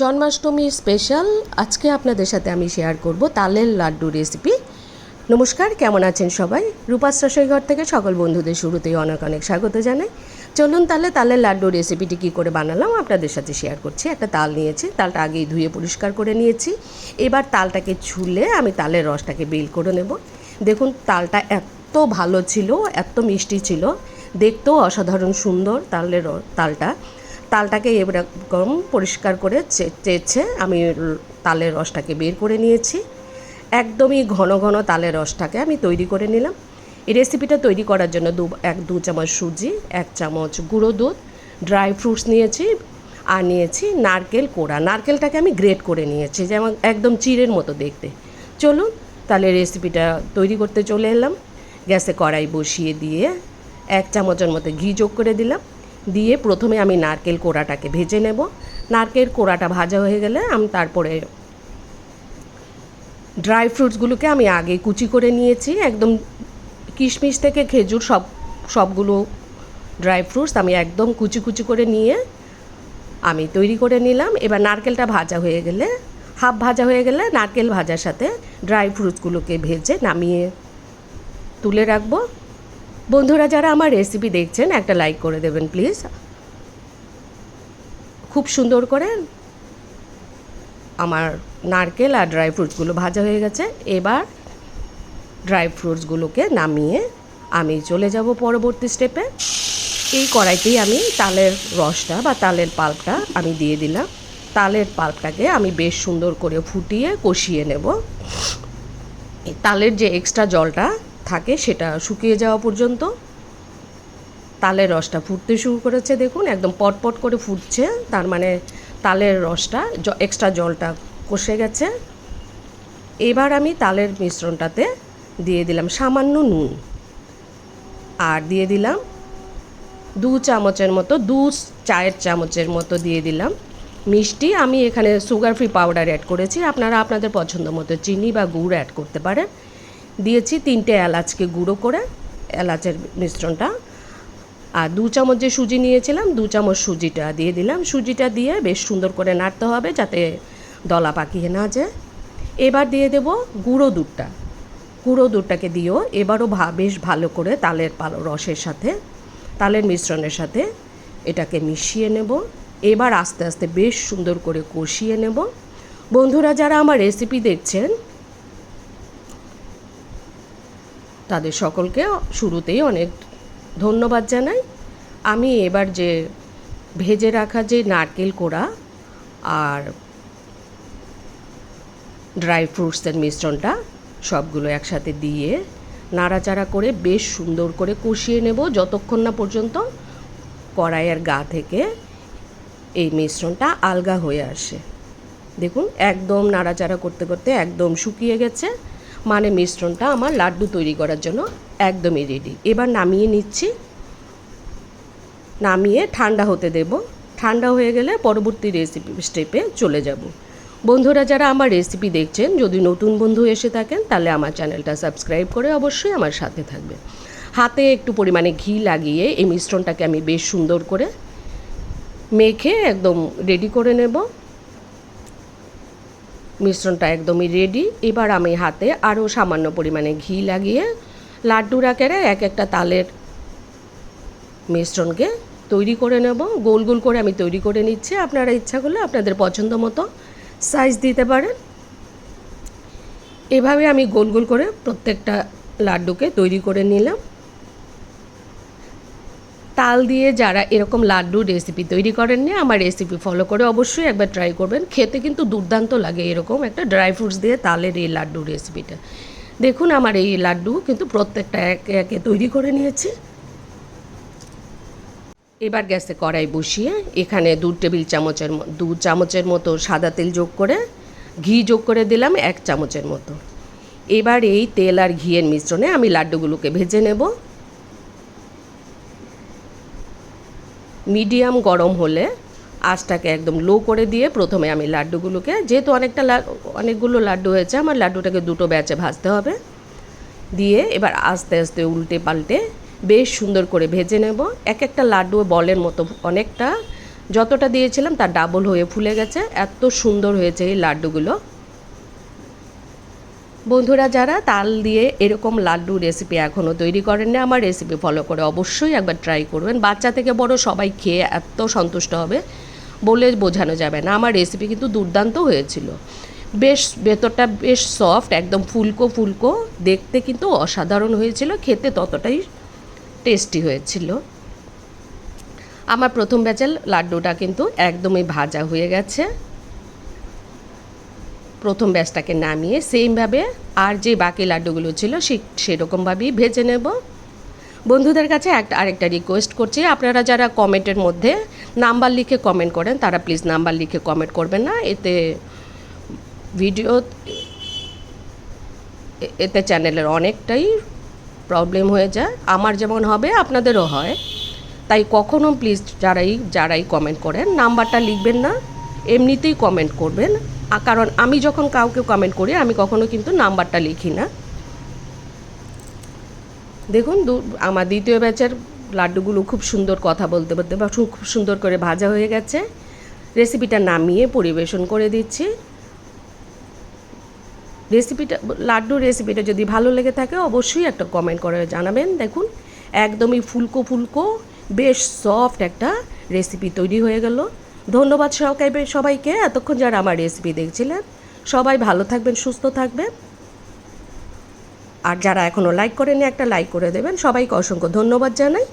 Janmashtami special, আজকে আপনাদের সাথে আমি শেয়ার করব তালের লাড্ডু রেসিপি নমস্কার, কেমন আছেন সবাই? রূপাস ঘর থেকে সকল বন্ধুদের শুরুতেই অনেক অনেক স্বাগত জানাই। চলুন তাহলে তালের লাড্ডু রেসিপিটি কী করে বানালাম আপনাদের সাথে শেয়ার করছি। একটা তাল নিয়েছি, তালটা আগেই ধুয়ে পরিষ্কার করে নিয়েছি। এবার তালটাকে ছুলে আমি তালের রসটাকে বেল করে নেব। দেখুন, তালটা এত ভালো ছিল, এত মিষ্টি ছিল, দেখতেও অসাধারণ সুন্দর তালের তালটা। তালটাকে এরকম পরিষ্কার করে চে- চেঁচে আমি তালের রসটাকে বের করে নিয়েছি। একদমই ঘন ঘন তালের রসটাকে আমি তৈরি করে নিলাম। এই রেসিপিটা তৈরি করার জন্য দু, এক, দু চামচ সুজি, এক চামচ গুঁড়ো দুধ ড্রাই ফ্রুটস নিয়েছি আর নিয়েছি নারকেল কোড়া। নারকেলটাকে আমি গ্রেট করে নিয়েছি, যেমন একদম চিড়ের মতো দেখতে। চলুন তাহলে রেসিপিটা তৈরি করতে চলে এলাম। গ্যাসে কড়াই বসিয়ে দিয়ে এক চামচের মতো ঘি যোগ করে দিলাম। দিয়ে প্রথমে আমি নারকেল কোড়াটাকে ভেজে নেব। নারকেল কোড়াটা ভাজা হয়ে গেলে আমি তারপরে ড্রাই ফ্রুটসগুলোকে আমি আগে কুচি করে নিয়েছি। একদম কিশমিশ থেকে খেজুর সব, সবগুলো ড্রাই ফ্রুটস আমি একদম কুচি কুচি করে নিয়ে আমি তৈরি করে নিলাম। এবার নারকেলটা ভাজা হয়ে গেলে, হাফ ভাজা হয়ে গেলে নারকেল ভাজার সাথে ড্রাই ফ্রুটসগুলোকে ভেজে নামিয়ে তুলে রাখব। বন্ধুরা, যারা আমার রেসিপি দেখছেন, একটা লাইক করে দেবেন প্লিজ খুব সুন্দর করে আমার নারকেল আর ড্রাই ফ্রুটসগুলো ভাজা হয়ে গেছে। এবার ড্রাই ফ্রুটসগুলোকে নামিয়ে আমি চলে যাব পরবর্তী স্টেপে এই কড়াইতেই আমি তালের রসটা বা তালের পাল্পটা আমি দিয়ে দিলাম। তালের পাল্পটাকে আমি বেশ সুন্দর করে ফুটিয়ে কষিয়ে নেব। তালের যে এক্সট্রা জলটা থাকে সেটা শুকিয়ে যাওয়া পর্যন্ত। তালের রসটা ফুটতে শুরু করেছে, দেখুন, একদম পটপট করে ফুটছে, তার মানে তালের রসটা এক্সট্রা জলটা কষে গেছে। এবার আমি তালের মিশ্রণটাতে দিয়ে দিলাম সামান্য নুন। আর দিয়ে দিলাম দু চামচের মতো, দু চায়ের চামচের মতো দিয়ে দিলাম মিষ্টি। আমি এখানে সুগার ফ্রি পাউডার অ্যাড করেছি, আপনারা আপনাদের পছন্দ মতো চিনি বা গুড় অ্যাড করতে পারেন। দিয়েছি তিনটে এলাচকে গুঁড়ো করে এলাচের মিশ্রণটা। আর দু চামচ যে সুজি নিয়েছিলাম, দু চামচ সুজিটা দিয়ে দিলাম। সুজিটা দিয়ে বেশ সুন্দর করে নাড়তে হবে যাতে দলা পাকিয়ে না যায়। এবার দিয়ে দেব গুঁড়ো দুধটা। গুঁড়ো দুধটাকে দিয়েও এবারও বেশ ভালো করে তালের পালো রসের সাথে, তালের মিশ্রণের সাথে এটাকে মিশিয়ে নেব। এবার আস্তে আস্তে বেশ সুন্দর করে কষিয়ে নেব। বন্ধুরা, যারা আমার রেসিপি দেখছেন তাদের সকলকে শুরুতেই অনেক ধন্যবাদ জানাই। আমি এবার যে ভেজে রাখা যে নারকেল কোড়া আর ড্রাই ফ্রুটসের মিশ্রণটা, সবগুলো একসাথে দিয়ে নাড়াচাড়া করে বেশ সুন্দর করে কষিয়ে নেব। যতক্ষণ না পর্যন্ত কড়াইয়ের গা থেকে এই মিশ্রণটা আলগা হয়ে আসে। দেখুন, একদম নাড়াচাড়া করতে করতে একদম শুকিয়ে গেছে। মানে মিশ্রণটা আমার লাড্ডু তৈরি করার জন্য একদমই রেডি এবার নামিয়ে নিচ্ছি। নামিয়ে ঠান্ডা হতে দেব। ঠান্ডা হয়ে গেলে পরবর্তী রেসিপি স্টেপে চলে যাব। বন্ধুরা, যারা আমার রেসিপি দেখছেন, যদি নতুন বন্ধু এসে থাকেন, তাহলে আমার চ্যানেলটা সাবস্ক্রাইব করে অবশ্যই আমার সাথে থাকবে হাতে একটু পরিমাণে ঘি লাগিয়ে এই মিশ্রণটাকে আমি বেশ সুন্দর করে মেখে একদম রেডি করে নেব। মিশ্রণটা একদমই রেডি এবার আমি হাতে আরও সামান্য পরিমাণে ঘি লাগিয়ে লাড্ডুর আকারে এক একটা তালের মিশ্রণকে তৈরি করে নেব। গোল গোল করে আমি তৈরি করে নিচ্ছি। আপনারা ইচ্ছা করলে আপনাদের পছন্দ মতো সাইজ দিতে পারেন। এভাবে আমি গোল গোল করে প্রত্যেকটা লাড্ডুকে তৈরি করে নিলাম। তাল দিয়ে যারা এরকম লাড্ডু রেসিপি তৈরি করেন করেননি, আমার রেসিপি ফলো করে অবশ্যই একবার ট্রাই করবেন। খেতে কিন্তু দুর্দান্ত লাগে এরকম একটা ড্রাই ফ্রুটস দিয়ে তালের এই লাড্ডু রেসিপিটা দেখুন আমার এই লাড্ডু কিন্তু প্রত্যেকটা একে একে তৈরি করে নিয়েছি। এবার গ্যাসে কড়াই বসিয়ে এখানে দু টেবিল চামচের দু চামচের মতো সাদা তেল যোগ করে, ঘি যোগ করে দিলাম এক চামচের মতো। এবার এই তেল আর ঘিয়ের মিশ্রণে আমি লাড্ডুগুলোকে ভেজে নেব। মিডিয়াম গরম হলে আঁচটাকে একদম লো করে দিয়ে প্রথমে আমি লাড্ডুগুলোকে, যেহেতু অনেকটা অনেকগুলো লাড্ডু হয়েছে, আমার লাড্ডুটাকে দুটো ব্যাচে ভাজতে হবে। দিয়ে এবার আস্তে আস্তে উল্টে পাল্টে বেশ সুন্দর করে ভেজে নেব। এক একটা লাড্ডু বলের মতো অনেকটা, যতটা দিয়েছিলাম তার ডাবল হয়ে ফুলে গেছে। এত সুন্দর হয়েছে এই লাড্ডুগুলো। বন্ধুরা, যারা তাল দিয়ে এরকম লাড্ডু রেসিপি এখনও তৈরি করেননি আমার রেসিপি ফলো করে অবশ্যই একবার ট্রাই করবেন। বাচ্চা থেকে বড় সবাই খেয়ে এত সন্তুষ্ট হবে বলে বোঝানো যাবে না। আমার রেসিপি কিন্তু দুর্দান্ত হয়েছিল। বেশ, ভেতরটা বেশ সফট একদম ফুলকো ফুলকো, দেখতে কিন্তু অসাধারণ হয়েছিল, খেতে ততটাই টেস্টি হয়েছিল। আমার প্রথম ব্যাচের লাড্ডুটা কিন্তু একদমই ভাজা হয়ে গেছে। প্রথম ব্যাচটাকে নামিয়ে সেমভাবে আর যে বাকি লাড্ডুগুলো ছিল সে সেরকমভাবেই ভেজে নেব। বন্ধুদের কাছে একটা আরেকটা রিকোয়েস্ট করছি, আপনারা যারা কমেন্টের মধ্যে নাম্বার লিখে কমেন্ট করেন, তারা প্লিজ নাম্বার লিখে কমেন্ট করবেন না। এতে ভিডিও এতে চ্যানেলের অনেকটাই প্রবলেম হয়ে যায়। আমার যেমন হবে, আপনাদেরও হয়। তাই কখনও প্লিজ যারাই যারাই কমেন্ট করেন, নাম্বারটা লিখবেন না। এমনিতেই কমেন্ট করবেন। কারণ আমি যখন কাউকে কমেন্ট করি, আমি কখনো কিন্তু নাম্বারটা লিখি না। দেখুন, দু- আমার দ্বিতীয় ব্যাচের লাড্ডুগুলো খুব সুন্দর কথা বলতে বলতে বা খুব সুন্দর করে ভাজা হয়ে গেছে। রেসিপিটা নামিয়ে পরিবেশন করে দিচ্ছি। রেসিপিটা লাড্ডু রেসিপিটা যদি ভালো লেগে থাকে, অবশ্যই একটা কমেন্ট করে জানাবেন। দেখুন, একদমই ফুলকো ফুলকো বেশ সফট একটা রেসিপি তৈরি হয়ে গেল। ধন্যবাদ সবাই সবাইকে। এতক্ষণ যারা আমার রেসিপি দেখছিলেন, সবাই ভালো থাকবেন, সুস্থ থাকবেন। আর যারা এখনও লাইক করেনি একটা লাইক করে দেবেন। সবাইকে অসংখ্য ধন্যবাদ জানাই।